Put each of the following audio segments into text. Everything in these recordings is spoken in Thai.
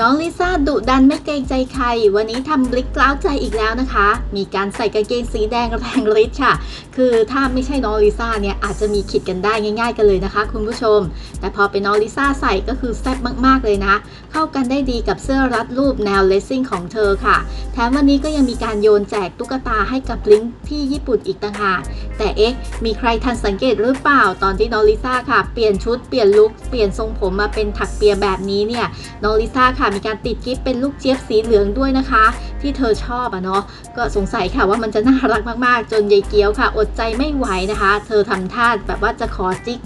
น้องลิซ่าดุดันไม่เกรงใจใคร วันนี้ทำบลิกกล้าวใจอีกแล้วนะคะ มีการใส่กางเกงสีแดงแรงฤทธิ์ค่ะ คือถ้าไม่ใช่น้องลิซ่าเนี่ยอาจจะมีขิดกันได้ง่าย ๆ กันเลยนะคะ คุณผู้ชม แต่พอเป็นน้องลิซ่าใส่ก็คือแซ่บมากๆเลยนะ เข้ากันได้ดีกับเสื้อรัดรูปแนวเลสซิ่งของเธอค่ะ แถมวันนี้ก็ยังมีการโยนแจกตุ๊กตาให้กับลิงก์ที่ญี่ปุ่นอีกต่างหาก แต่เอ๊ะมีใครทันสังเกตหรือเปล่าตอนที่น้องลิซ่าค่ะ เปลี่ยนชุดเปลี่ยนลุคเปลี่ยนทรงผมมาเป็นถักเปียแบบนี้เนี่ยน้องลิซ่าค่ะมีการติดกิ๊บเป็นลูกเจี๊ยบสีเหลืองด้วยนะคะ ที่เธอชอบอะเนาะก็สงสัยค่ะว่ามันจะน่ารักมากๆ จนยายเกี้ยวค่ะ อดใจไม่ไหวนะคะ เธอทำท่าแบบว่าจะขอจิก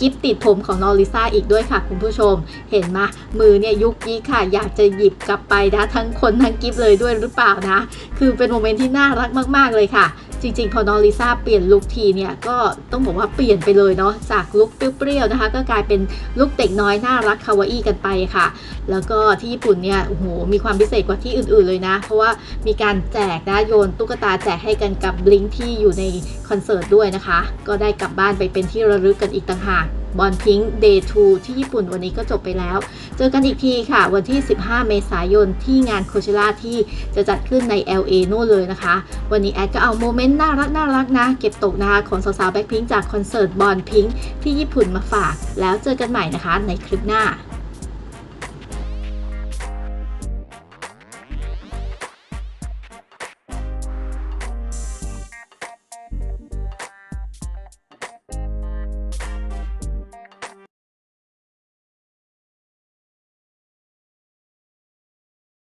กิ๊บติดผมของน้องลิซ่าอีกด้วยค่ะ คุณผู้ชม เห็นไหมมือเนี่ยยุกยิกค่ะ อยากจะหยิบกลับไปนะทั้งคนทั้งกิ๊บเลยด้วยหรือเปล่านะ คือเป็นโมเมนต์ที่น่ารักมาก ๆเลยค่ะ จริงๆ พอน้องลิซ่าเปลี่ยนลุคทีเนี่ยก็ต้องบอกว่าเปลี่ยนไปเลยเนาะจากลุคเปรี้ยวๆนะคะ ก็กลายเป็นลุคเด็กน้อยน่ารักคาวาอี้กันไปค่ะ แล้วก็ที่ญี่ปุ่นเนี่ยโอ้โหมีความพิเศษกว่าที่อื่นๆเลยนะ เพราะว่ามีการแจกนะโยนตุ๊กตาแจกให้กันกับบลิงที่อยู่ในคอนเสิร์ตด้วยนะคะ ก็ได้กลับบ้านไปเป็นที่ระลึกกันอีกต่างหาก บอลพิงค์ Day 2ที่ญี่ปุ่นวันนี้ก็จบไปแล้ว เจอกันอีกทีค่ะ วันที่ 15 เมษายนที่งานโคเชล่าที่จะจัดขึ้นใน LA นู่นเลยนะคะ วันนี้แอดก็เอาโมเมนต์น่ารักน่ารักนะ เก็บตกนะคะของสาวๆแบ็คพิงค์จากคอนเสิร์ตบอลพิงค์ที่ญี่ปุ่นมาฝาก แล้วเจอกันใหม่นะคะในคลิปหน้า